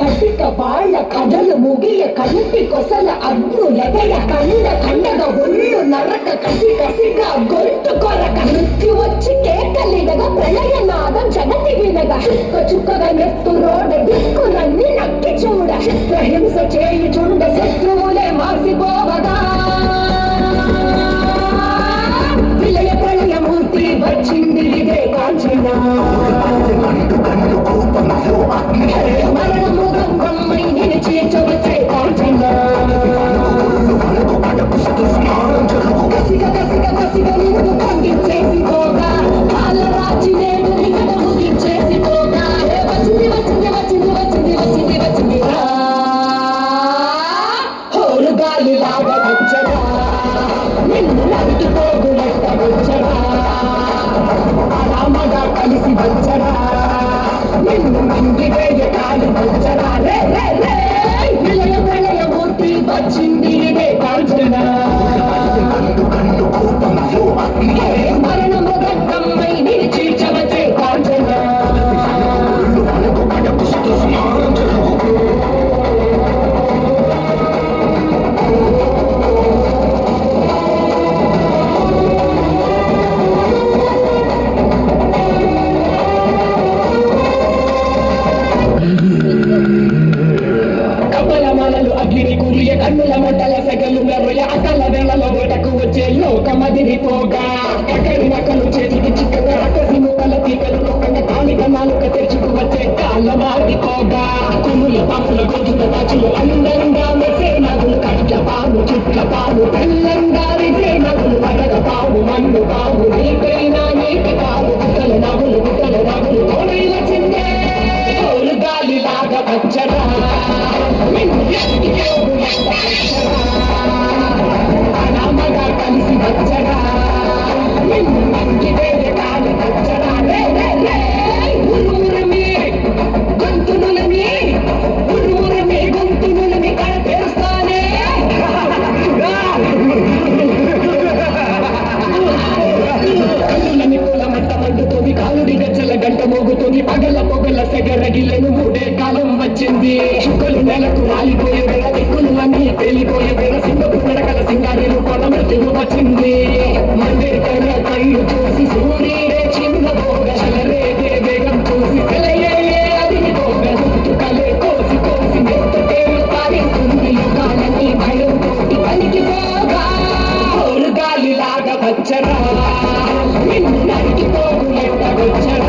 కటిక వాళ్ళ కథలు ముగియ కంటి కొసల అగ్ను లెగయ కన్న కండగ ఒళ్ళు నరక కసి కసిగా గొంతు కొరక మృత్యు వచ్చి కేకలిడగా ప్రళయ నాదం జగతి వినగ చుక్క చుక్కగా కలిసి వచ్చరా నిన్ను మంగి వేయ కాలి వచ్చరా రే రే రే. విలయ ప్రళయ మూర్తి వచ్చింది ఇదే కాంచన. Go! కపల అగ్ని కురియ కన్నుల మంటల సెగలు మెర్రయ అకల వేళలో వేటకు వచ్చే లోకమదిని పోగా ఎక్కడి నకలు చేతికి చిక్కగా అక్కసి ముక్కల తీకలు నొక్కగా కాలిక నాలుక తెరుచుకు వచ్చే కాళ్ళ మారిపోగా కుముల పాపుల గొంతుల దాచులు అందంగా మెసే నగులు కట్ల పాము చుట్ల పాము తెల్లంగా విసే నగులు వడగ పాము మన్ను పాము నీకైనా నీకు పాము గంట మోగుతుంది పగల పొగల సెగరగిలను మూడే కాలం వచ్చింది. చుక్కలు నెలకు రాలిపోయే వేళ దిక్కులు అన్ని తేలిపోయే వేళ సింగపు నడకల సింగారి రూపాల మృత్యువు వచ్చింది. మండే కర కళ్ళు చూసి సూర్యుడే చిన్న పోగ చలరేగే వేగం చూసి సెలయే అది పోగ కలే కోసి కోసి నెత్త తేలు తాగిస్తుంది యుగాలని భయం తోటి పనికి పోగా ఓరు వచ్చరా. నిన్ను నరికి పోగులెట్ట వచ్చరా